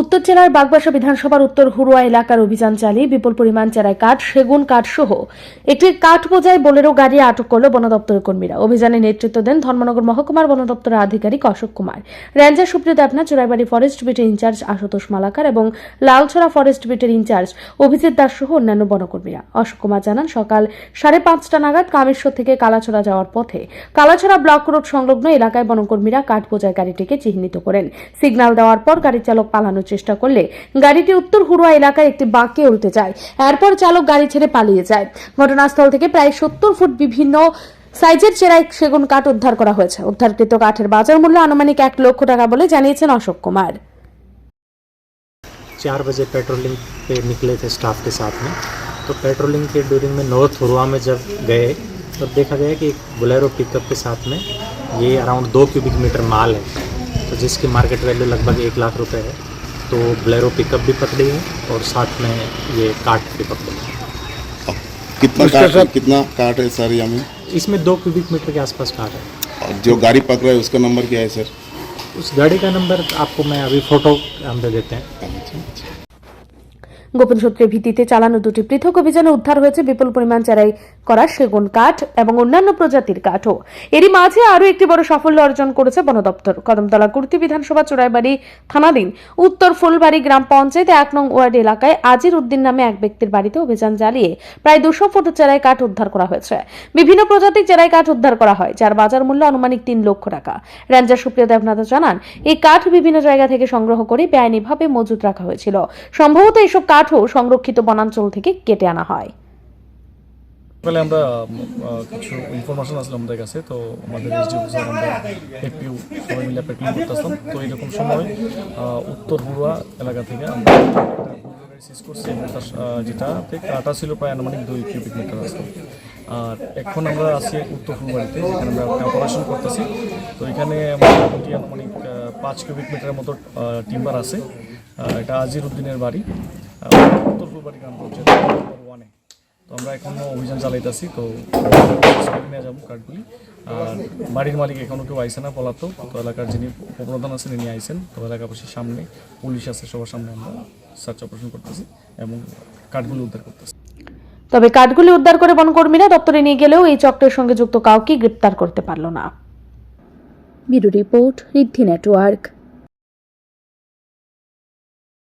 উত্তর জেলার বাগবাসা বিধানসভার উত্তর হুরুয়া এলাকার অভিযান চালিয়ে বিপুল পরিমাণ চারাই কাঠ, সেগুন কাঠ সহ একটি কাঠ বোঝাই বোলেরো গাড়ি আটক করল বন দপ্তরের কর্মীরা। অভিযানে নেতৃত্ব দেন ধর্মনগর মহকুমার বন দপ্তরের আধিকারিক অশোক কুমার। রেঞ্জার সুপ্রিয় দেবনাথ, চোরাইবাড়ি ফরেস্ট বিটের ইনচার্জ আশুতোষ মালাকার এবং লালছড়া ফরেস্ট বিটের ইনচার্জ অভিজিৎ দাস সহ অন্যান্য বনকর্মীরা। অশোক কুমার জানান, সকাল সাড়ে পাঁচটা নাগাদ কামেশ্বর থেকে কালাছড়া যাওয়ার পথে কালাছড়া ব্লক রোড সংলগ্ন এলাকায় বনকর্মীরা কাঠ বোঝাই গাড়িটিকে চিহ্নিত করেন। সিগন্যাল দেওয়ার পর গাড়ির চালক পালানোর চেষ্টা করলে গাড়িটি উত্তর হুড়ুয়া এলাকায় একটি বাঁকে উল্টে যায় এরপর চালক গাড়ি ছেড়ে পালিয়ে যায় ঘটনাস্থল থেকে প্রায় সত্তর ফুট বিভিন্ন সাইজের চেরাই সেগুন কাঠ উদ্ধার করা হয়েছে উদ্ধারকৃত কাঠের বাজার মূল্য আনুমানিক এক লক্ষ টাকা বলে জানিয়েছেন অশোক কুমার चार बजे पेट्रोलिंग पे निकले थे स्टाफ के साथ में तो पेट्रोलिंग के ड्यूरिंग में नॉर्थ हुरवा में जब गए तो देखा गया कि एक बोलेरो पिकअप के साथ में ये अराउंड दो क्यूबिक मीटर माल है तो जिसकी मार्केट वैल्यू लगभग एक लाख रुपए है तो ब्लैरो पिकअप भी पकड़ी है और साथ में ये काट भी पकड़ी है। कितना काट है? कितना काट है सर यहाँ इसमें दो क्यूबिक मीटर के आसपास काट है। और जो गाड़ी पकड़ा है उसका नंबर क्या है सर? उस गाड़ी का नंबर आपको मैं अभी फ़ोटो हम दे देते हैं। গোপন সূত্রের ভিত্তিতে চালানো দুটি পৃথক অভিযানে উদ্ধার হয়েছে বিপুল পরিমাণ চারাই করা সেগুন কাঠ এবং অন্যান্য প্রজাতির কাঠও। এরই মাঝে আরও একটি বড় সাফল্য অর্জন করেছে বন দপ্তর। কদমতলা কুর্তি বিধানসভা চোরাইবাড়ি থানাধীন উত্তর ফুলবাড়ি গ্রাম পঞ্চায়েত এক নং ওয়ার্ড এলাকায় আজির উদ্দিন নামে এক ব্যক্তির বাড়িতে অভিযান চালিয়ে প্রায় দুশো ফুট চেরাই কাঠ উদ্ধার করা হয়েছে। বিভিন্ন প্রজাতির চেরাই কাঠ উদ্ধার করা হয়, যার বাজার মূল্য আনুমানিক তিন লক্ষ টাকা। রেঞ্জার সুপ্রিয় দেবনাথ জানান, এই কাঠ বিভিন্ন জায়গা থেকে সংগ্রহ করে বেআইনিভাবে মজুত রাখা হয়েছিল। সম্ভবত এইসব কাঠও সংরক্ষিত বনাঞ্চল থেকে কেটে আনা হয়। সকালে আমরা কিছু ইনফরমেশন আসলো আমাদের কাছে। তো আমাদের এসডিও স্যার আমরা এপিউ সবাই মিলে প্যাট্রোলিং করতেছিলাম তো এরকম সময় উত্তর হুড়া এলাকা থেকে আমরা সিজ করছি যেটাতে কাটা ছিল প্রায় আনুমানিক দুই কিউবিক মিটার আসতো আর এখন আমরা আছি উত্তর ফুলবাড়িতে যেখানে আমরা অপারেশন করতেছি। তো এখানে মোটামুটি আনুমানিক পাঁচ কিউবিক মিটারের মতো টিম্বার আছে। এটা আজির উদ্দিনের বাড়ি। উত্তর ফুলবাড়ি গ্রাম পঞ্চায়েত ওয়ানে তো আমরা এখনও অভিযান চালাইতেছি তো নিয়ে যাব কার্ডগুলি আর বাড়ির মালিক এখনও কেউ আইসে না পলাতক তো এলাকার যিনি উপপ্রধান আছেন তিনি আইসেন তো এলাকাবাসীর সামনে পুলিশ আছে সবার সামনে আমরা সার্চ অপারেশন করতেছি এবং কার্ডগুলি উদ্ধার করতেছি তবে কাঠগুলি উদ্ধার করে বনকর্মীরা দপ্তরে নিয়ে গেলেও এই চক্রের সঙ্গে যুক্ত কাউকে গ্রেপ্তার করতে পারল না। Bureau report Riddhi network.